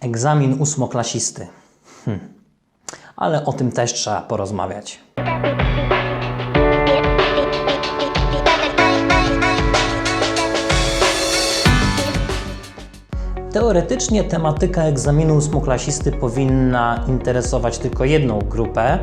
Egzamin ósmoklasisty. Hm. Ale o tym też trzeba porozmawiać. Teoretycznie tematyka egzaminu ósmoklasisty powinna interesować tylko jedną grupę,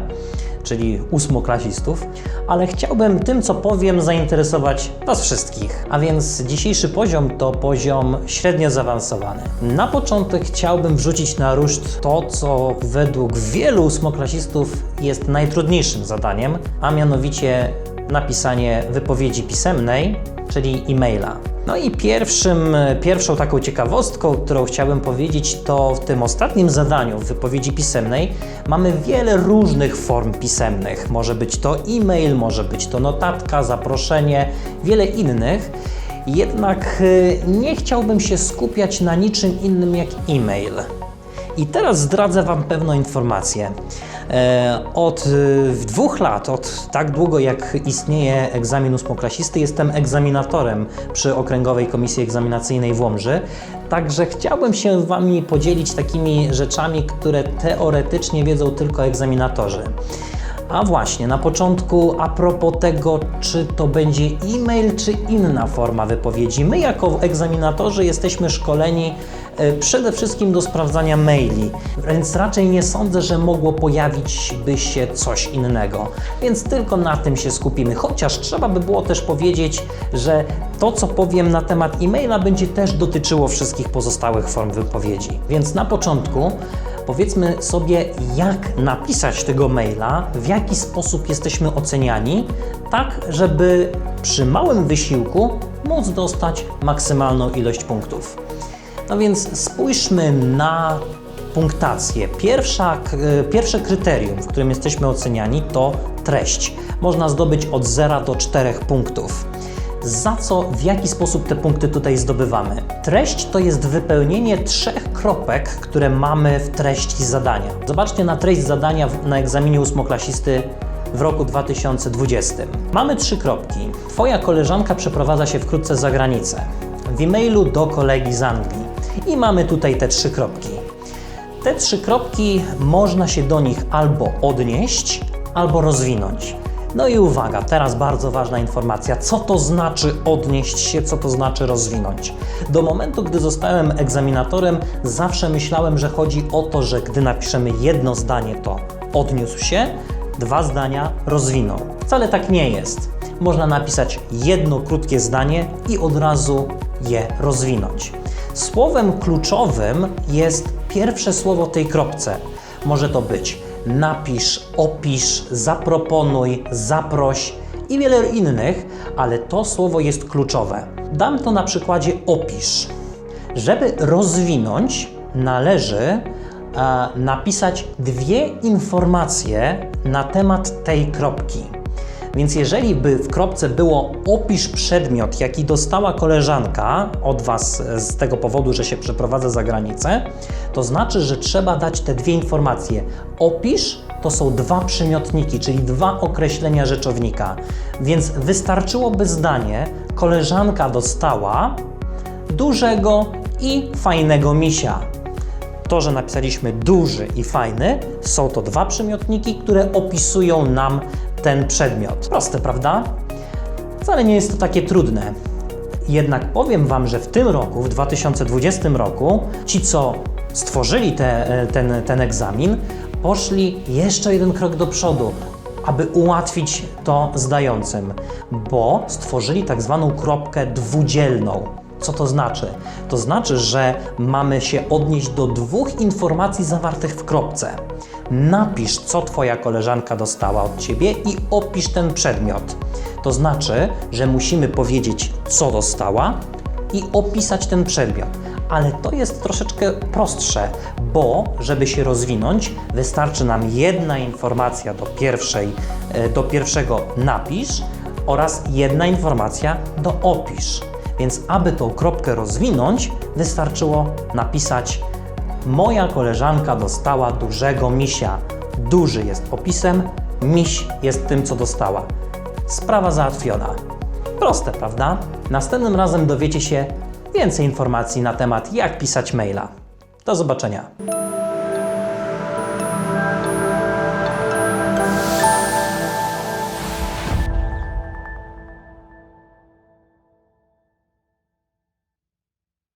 czyli ósmoklasistów, ale chciałbym tym, co powiem, zainteresować Was wszystkich. A więc dzisiejszy poziom to poziom średnio zaawansowany. Na początek chciałbym wrzucić na ruszt to, co według wielu ósmoklasistów jest najtrudniejszym zadaniem, a mianowicie napisanie wypowiedzi pisemnej, czyli e-maila. No i pierwszym, pierwszą taką ciekawostką, którą chciałbym powiedzieć, to w tym ostatnim zadaniu w wypowiedzi pisemnej mamy wiele różnych form pisemnych. Może być to e-mail, może być to notatka, zaproszenie, wiele innych. Jednak y, nie chciałbym się skupiać na niczym innym jak e-mail. I teraz zdradzę Wam pewną informację. E, Od y, dwóch lat, od tak długo jak istnieje egzamin ósmoklasisty, jestem egzaminatorem przy Okręgowej Komisji Egzaminacyjnej w Łomży. Także chciałbym się Wami podzielić takimi rzeczami, które teoretycznie wiedzą tylko egzaminatorzy. A właśnie, na początku a propos tego, czy to będzie e-mail, czy inna forma wypowiedzi. My jako egzaminatorzy jesteśmy szkoleni e, przede wszystkim do sprawdzania maili, więc raczej nie sądzę, że mogło pojawić by się coś innego. Więc tylko na tym się skupimy. Chociaż trzeba by było też powiedzieć, że to, co powiem na temat e-maila, będzie też dotyczyło wszystkich pozostałych form wypowiedzi. Więc na początku powiedzmy sobie, jak napisać tego maila, w jaki sposób jesteśmy oceniani, tak żeby przy małym wysiłku móc dostać maksymalną ilość punktów. No więc spójrzmy na punktację. Pierwsza, pierwsze kryterium, w którym jesteśmy oceniani, to treść. Można zdobyć od 0 do 4 punktów. Za co, w jaki sposób te punkty tutaj zdobywamy? Treść to jest wypełnienie trzech kropek, które mamy w treści zadania. Zobaczcie na treść zadania na egzaminie ósmoklasisty w roku 2020. Mamy trzy kropki. Twoja koleżanka przeprowadza się wkrótce za granicę. W e-mailu do kolegi z Anglii. I mamy tutaj te trzy kropki. Te trzy kropki można się do nich albo odnieść, albo rozwinąć. No i uwaga, teraz bardzo ważna informacja. Co to znaczy odnieść się, co to znaczy rozwinąć? Do momentu, gdy zostałem egzaminatorem, zawsze myślałem, że chodzi o to, że gdy napiszemy jedno zdanie, to odniósł się, dwa zdania rozwinął. Wcale tak nie jest. Można napisać jedno krótkie zdanie i od razu je rozwinąć. Słowem kluczowym jest pierwsze słowo tej kropce. Może to być napisz, opisz, zaproponuj, zaproś i wiele innych, ale to słowo jest kluczowe. Dam to na przykładzie opisz. Żeby rozwinąć, należy e, napisać dwie informacje na temat tej kropki. Więc jeżeli by w kropce było opisz przedmiot, jaki dostała koleżanka od Was z tego powodu, że się przeprowadza za granicę, to znaczy, że trzeba dać te dwie informacje. Opisz to są dwa przymiotniki, czyli dwa określenia rzeczownika. Więc wystarczyłoby zdanie koleżanka dostała dużego i fajnego misia. To, że napisaliśmy duży i fajny, są to dwa przymiotniki, które opisują nam ten przedmiot. Proste, prawda? Wcale nie jest to takie trudne. Jednak powiem Wam, że w tym roku, w 2020 roku, ci, co stworzyli te, ten, ten egzamin, poszli jeszcze jeden krok do przodu, aby ułatwić to zdającym, bo stworzyli tak zwaną kropkę dwudzielną. Co to znaczy? To znaczy, że mamy się odnieść do dwóch informacji zawartych w kropce. Napisz, co Twoja koleżanka dostała od Ciebie i opisz ten przedmiot. To znaczy, że musimy powiedzieć, co dostała i opisać ten przedmiot. Ale to jest troszeczkę prostsze, bo żeby się rozwinąć, wystarczy nam jedna informacja do, pierwszej, e, do pierwszego napisz oraz jedna informacja do opisz. Więc aby tą kropkę rozwinąć, wystarczyło napisać Moja koleżanka dostała dużego misia. Duży jest opisem, miś jest tym, co dostała. Sprawa załatwiona. Proste, prawda? Następnym razem dowiecie się więcej informacji na temat, jak pisać maila. Do zobaczenia.